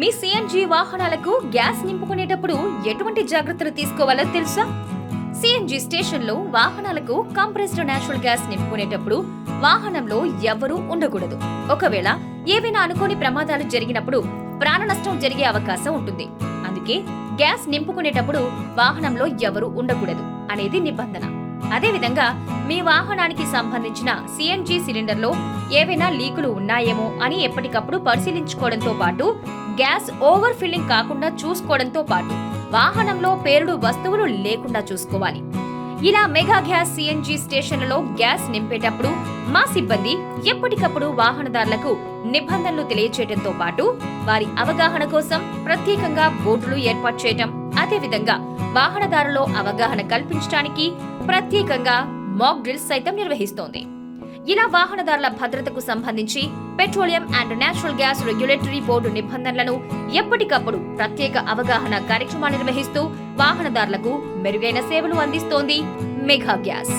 మీ CNG వాహనాలకు gas నింపుకునేటప్పుడు ఎటువంటి జాగ్రత్తలు తీసుకోవాలో తెలుసా? సిఎన్జి స్టేషన్లో వాహనాలకు కంప్రెస్డ్ నేచురల్ గ్యాస్ నింపుకునేటప్పుడు వాహనంలో ఎవరూ ఉండకూడదు. ఒకవేళ ఏవైనా అనుకోని ప్రమాదాలు జరిగినప్పుడు ప్రాణ నష్టం జరిగే అవకాశం ఉంటుంది. అందుకే గ్యాస్ నింపుకునేటప్పుడు వాహనంలో ఎవరూ ఉండకూడదు అనేది నిబంధన. అదేవిధంగా మీ వాహనానికి సంబంధించిన సిఎన్జి సిలిండర్లో ఏవైనా లీకులు ఉన్నాయేమో అని ఎప్పటికప్పుడు పరిశీలించుకోవడంతో పాటు గ్యాస్ ఓవర్ ఫిల్లింగ్ కాకుండా చూసుకోవడంతో పాటు వాహనంలో పేరుడు వస్తువులు లేకుండా చూసుకోవాలి. ఇలా మెగా గ్యాస్ సిఎన్జి స్టేషన్లలో గ్యాస్ నింపేటప్పుడు మా సిబ్బంది ఎప్పటికప్పుడు వాహనదారులకు నిబంధనలు తెలియచేయడంతో పాటు వారి అవగాహన కోసం ప్రత్యేకంగా బోర్డులు ఏర్పాటు చేయటం అదేవిధంగా వాహనదారులో అవగాహన కల్పించడానికి ప్రత్యేకంగా మాక్ డ్రిల్స్ సైతం నిర్వహిస్తోంది. ఇలా వాహనదారుల భద్రతకు సంబంధించి petroleum and natural gas regulatory board నిబంధనలను ఎప్పటికప్పుడు ప్రత్యేక అవగాహన కార్యక్రమాలు నిర్వహిస్తూ వాహనదారులకు మెరుగైన సేవలు అందిస్తోంది మెగా గ్యాస్.